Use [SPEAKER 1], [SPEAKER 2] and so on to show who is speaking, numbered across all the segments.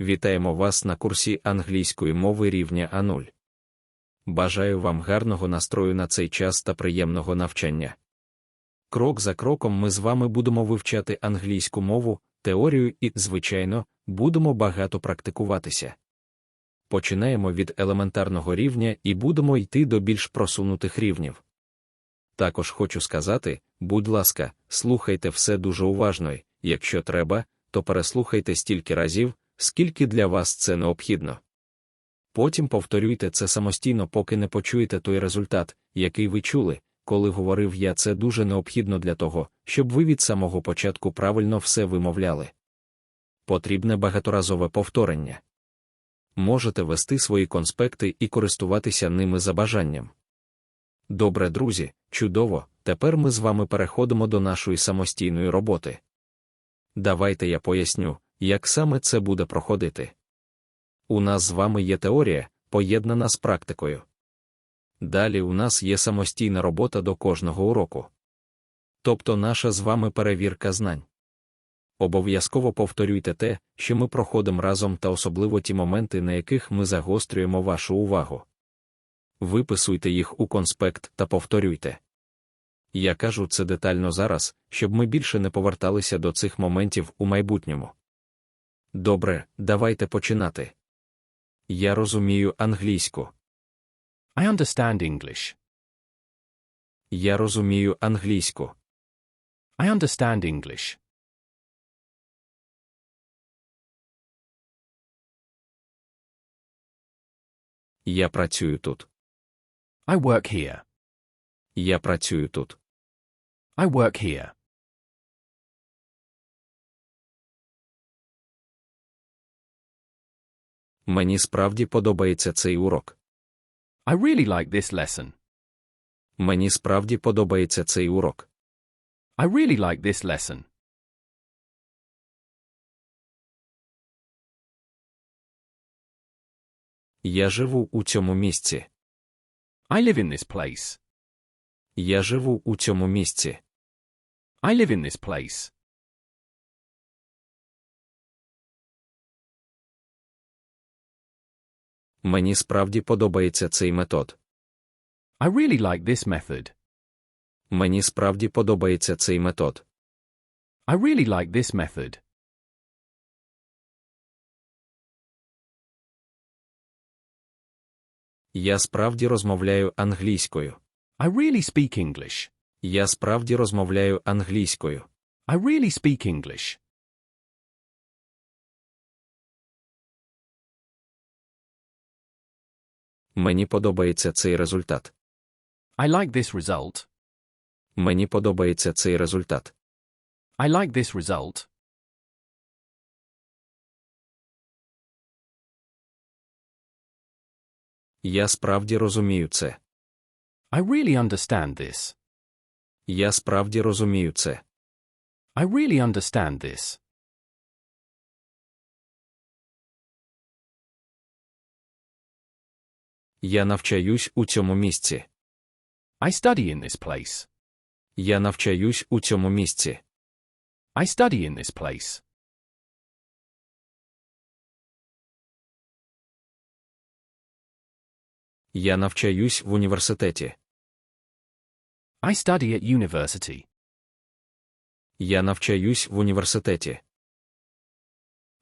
[SPEAKER 1] Вітаємо вас на курсі англійської мови рівня А0. Бажаю вам гарного настрою на цей час та приємного навчання. Крок за кроком ми з вами будемо вивчати англійську мову, теорію і, звичайно, будемо багато практикуватися. Починаємо від елементарного рівня і будемо йти до більш просунутих рівнів. Також хочу сказати, будь ласка, слухайте все дуже уважно, якщо треба, то переслухайте стільки разів, скільки для вас це необхідно. Потім повторюйте це самостійно, поки не почуєте той результат, який ви чули, коли говорив я це дуже необхідно для того, щоб ви від самого початку правильно все вимовляли. Потрібне багаторазове повторення. Можете вести свої конспекти і користуватися ними за бажанням. Добре, друзі, чудово, тепер ми з вами переходимо до нашої самостійної роботи. Давайте я поясню, як саме це буде проходити. У нас з вами є теорія, поєднана з практикою. Далі у нас є самостійна робота до кожного уроку. Тобто наша з вами перевірка знань. Обов'язково повторюйте те, що ми проходимо разом, та особливо ті моменти, на яких ми загострюємо вашу увагу. Виписуйте їх у конспект та повторюйте. Я кажу це детально зараз, щоб ми більше не поверталися до цих моментів у майбутньому. Добре, давайте починати. Я розумію англійську.
[SPEAKER 2] I understand English.
[SPEAKER 1] Я розумію англійську.
[SPEAKER 2] I understand English.
[SPEAKER 1] Я працюю тут.
[SPEAKER 2] I work here.
[SPEAKER 1] Я працюю тут.
[SPEAKER 2] I work here.
[SPEAKER 1] Мені справді подобається цей урок.
[SPEAKER 2] I really like this lesson.
[SPEAKER 1] Мені справді подобається цей урок.
[SPEAKER 2] I really like this lesson.
[SPEAKER 1] Я живу у цьому місці.
[SPEAKER 2] I live in this place.
[SPEAKER 1] Я живу у цьому місці.
[SPEAKER 2] I live in this place.
[SPEAKER 1] Мені справді подобається цей метод.
[SPEAKER 2] I really like this method.
[SPEAKER 1] Мені справді подобається цей метод.
[SPEAKER 2] I really like this method.
[SPEAKER 1] Я справді розмовляю англійською.
[SPEAKER 2] I really speak English.
[SPEAKER 1] Я справді розмовляю англійською.
[SPEAKER 2] I really speak English.
[SPEAKER 1] Мені подобається цей результат.
[SPEAKER 2] I like this result.
[SPEAKER 1] Мені подобається цей результат.
[SPEAKER 2] I like this result.
[SPEAKER 1] Я справді розумію це.
[SPEAKER 2] I really understand this.
[SPEAKER 1] Я справді розумію це.
[SPEAKER 2] I really understand this.
[SPEAKER 1] Я навчаюсь у цьому місці.
[SPEAKER 2] I study in this place.
[SPEAKER 1] Я навчаюсь у цьому місці.
[SPEAKER 2] I study in this place.
[SPEAKER 1] Я навчаюсь в університеті.
[SPEAKER 2] I study at university.
[SPEAKER 1] Я навчаюсь в університеті.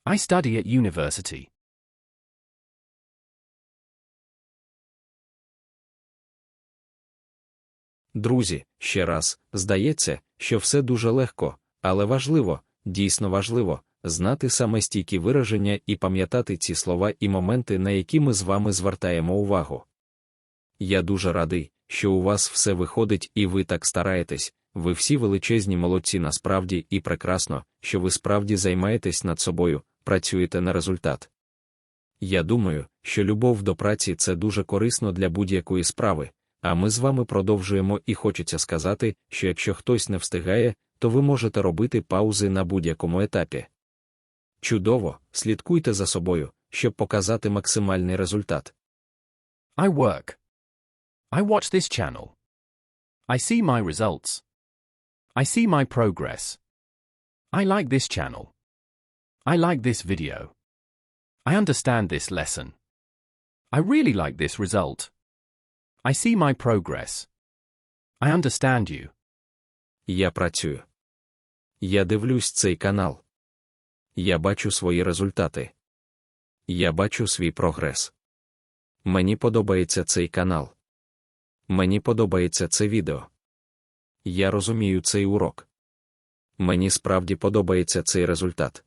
[SPEAKER 2] I study at university.
[SPEAKER 1] Друзі, ще раз, здається, що все дуже легко, але важливо, дійсно важливо, знати саме стійкі вираження і пам'ятати ці слова і моменти, на які ми з вами звертаємо увагу. Я дуже радий, що у вас все виходить і ви так стараєтесь, ви всі величезні молодці насправді і прекрасно, що ви справді займаєтесь над собою, працюєте на результат. Я думаю, що любов до праці це дуже корисно для будь-якої справи, а ми з вами продовжуємо і хочеться сказати, що якщо хтось не встигає, то ви можете робити паузи на будь-якому етапі. Чудово, слідкуйте за собою, щоб показати максимальний результат.
[SPEAKER 2] I work. I watch this channel. I see my results. I see my progress. I like this channel. I like this video. I understand this lesson. I really like this result. I see my progress. I understand you.
[SPEAKER 1] Я працюю. Я дивлюсь цей канал. Я бачу свої результати. Я бачу свій прогрес. Мені подобається цей канал. Мені подобається це відео. Я розумію цей урок. Мені справді подобається цей результат.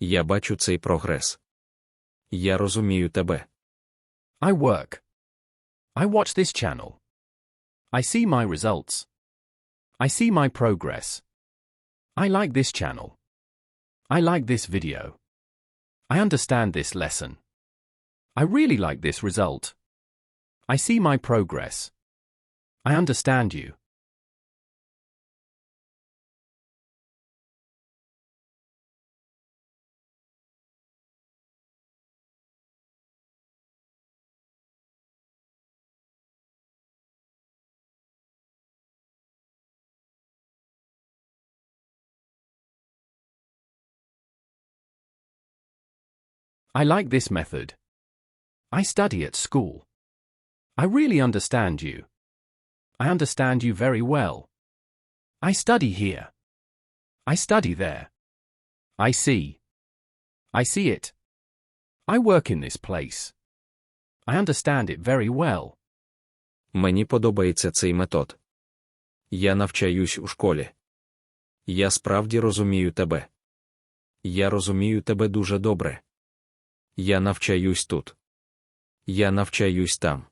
[SPEAKER 1] Я бачу цей прогрес. Я розумію тебе.
[SPEAKER 2] I work. I watch this channel. I see my results. I see my progress. I like this channel. I like this video. I understand this lesson. I really like this result. I see my progress. I understand you. I like this method. I study at school. I really understand you. I understand you very well. I study here. I study there. I see. I see it. I work in this place. I understand it very well.
[SPEAKER 1] Мені подобається цей метод. Я навчаюсь у школі. Я справді розумію тебе. Я розумію тебе дуже добре. Я навчаюсь тут. Я навчаюсь там.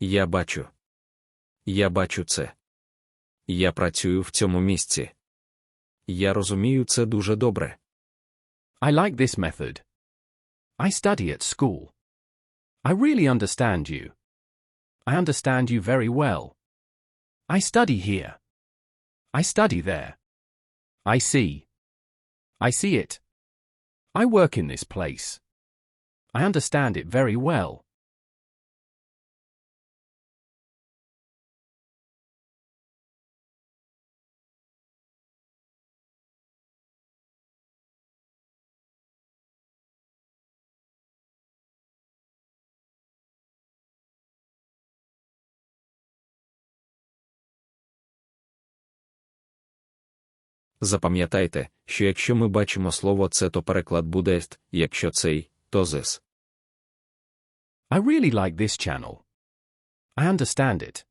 [SPEAKER 1] Я бачу. Я бачу це. Я працюю в цьому місці. Я розумію це дуже добре.
[SPEAKER 2] I like this method. I study at school. I really understand you. I understand you very well. I study here. I study there. I see. I see it. I work in this place. I understand it very well.
[SPEAKER 1] Запам'ятайте, що якщо ми бачимо слово це, то переклад буде «ст», якщо цей, то «зис».
[SPEAKER 2] I really like this channel. I understand it.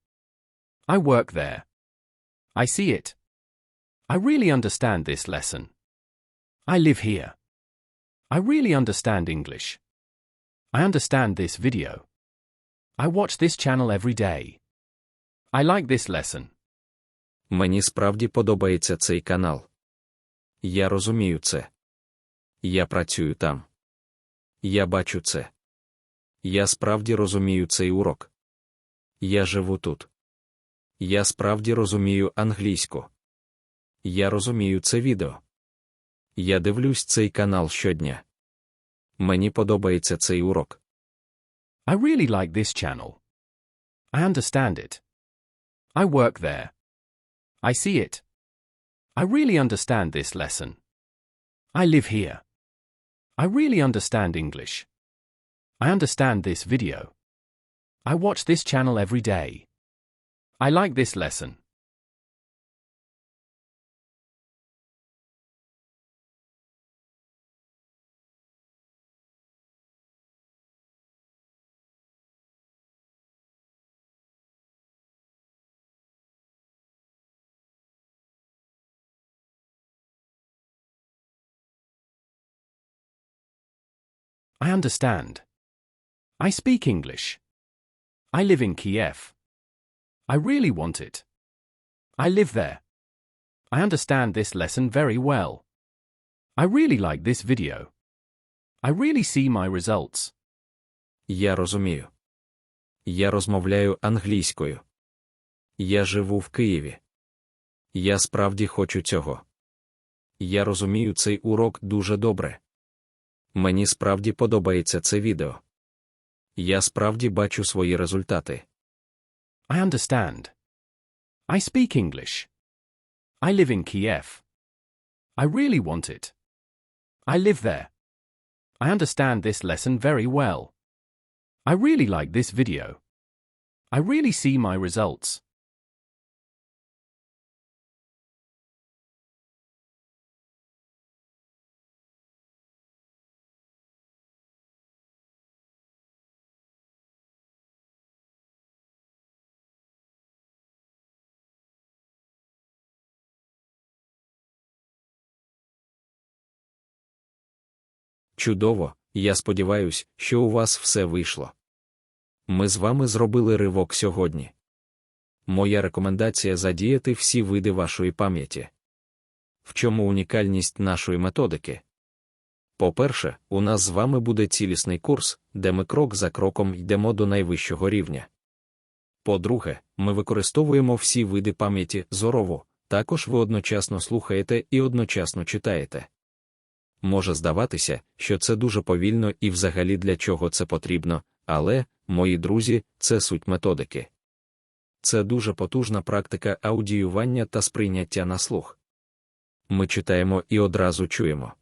[SPEAKER 2] I work there. I see it. I really understand this lesson. I live here. I really understand English. I understand this video. I watch this channel every day. I like this lesson.
[SPEAKER 1] Мені справді подобається цей канал. Я розумію це. Я працюю там. Я бачу це. Я справді розумію цей урок. Я живу тут. Я справді розумію англійську. Я розумію це відео. Я дивлюсь цей канал щодня. Мені подобається цей урок.
[SPEAKER 2] I really like this channel. I understand it. I work there. I see it. I really understand this lesson. I live here. I really understand English. I understand this video. I watch this channel every day. I like this lesson. I understand. I speak English. I live in Kiev. I really want it. I live there. I understand this lesson very well. I really like this video. I really see my results.
[SPEAKER 1] Я розумію. Я розмовляю англійською. Я живу в Києві. Я справді хочу цього. Я розумію цей урок дуже добре. Мені справді подобається це відео. Я справді бачу свої результати.
[SPEAKER 2] I understand. I speak English. I live in Kiev. I really want it. I live there. I understand this lesson very well. I really like this video. I really see my results.
[SPEAKER 1] Чудово, я сподіваюсь, що у вас все вийшло. Ми з вами зробили ривок сьогодні. Моя рекомендація задіяти всі види вашої пам'яті. В чому унікальність нашої методики? По-перше, у нас з вами буде цілісний курс, де ми крок за кроком йдемо до найвищого рівня. По-друге, ми використовуємо всі види пам'яті зорово, також ви одночасно слухаєте і одночасно читаєте. Може здаватися, що це дуже повільно і взагалі для чого це потрібно, але, мої друзі, це суть методики. Це дуже потужна практика аудіювання та сприйняття на слух. Ми читаємо і одразу чуємо.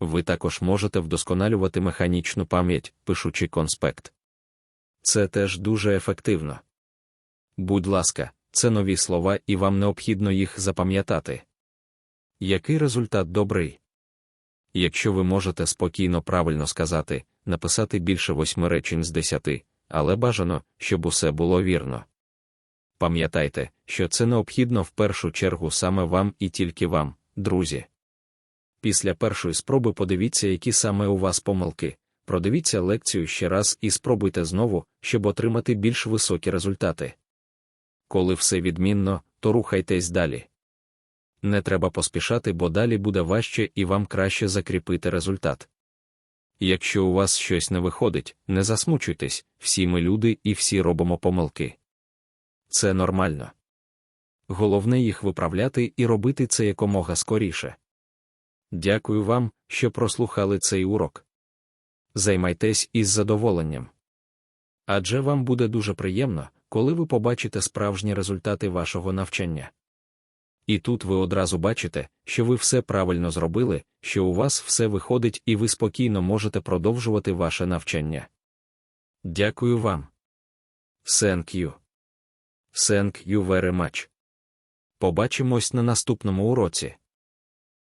[SPEAKER 1] Ви також можете вдосконалювати механічну пам'ять, пишучи конспект. Це теж дуже ефективно. Будь ласка, це нові слова, і вам необхідно їх запам'ятати. Який результат добрий? Якщо ви можете спокійно правильно сказати, написати більше восьми речень з десяти, але бажано, щоб усе було вірно. Пам'ятайте, що це необхідно в першу чергу саме вам і тільки вам, друзі. Після першої спроби подивіться, які саме у вас помилки, продивіться лекцію ще раз і спробуйте знову, щоб отримати більш високі результати. Коли все відмінно, то рухайтесь далі. Не треба поспішати, бо далі буде важче і вам краще закріпити результат. Якщо у вас щось не виходить, не засмучуйтесь, всі ми люди і всі робимо помилки. Це нормально. Головне їх виправляти і робити це якомога скоріше. Дякую вам, що прослухали цей урок. Займайтесь із задоволенням. Адже вам буде дуже приємно, коли ви побачите справжні результати вашого навчання. І тут ви одразу бачите, що ви все правильно зробили, що у вас все виходить і ви спокійно можете продовжувати ваше навчання. Дякую вам. Thank you. Thank you very much. Побачимось на наступному уроці.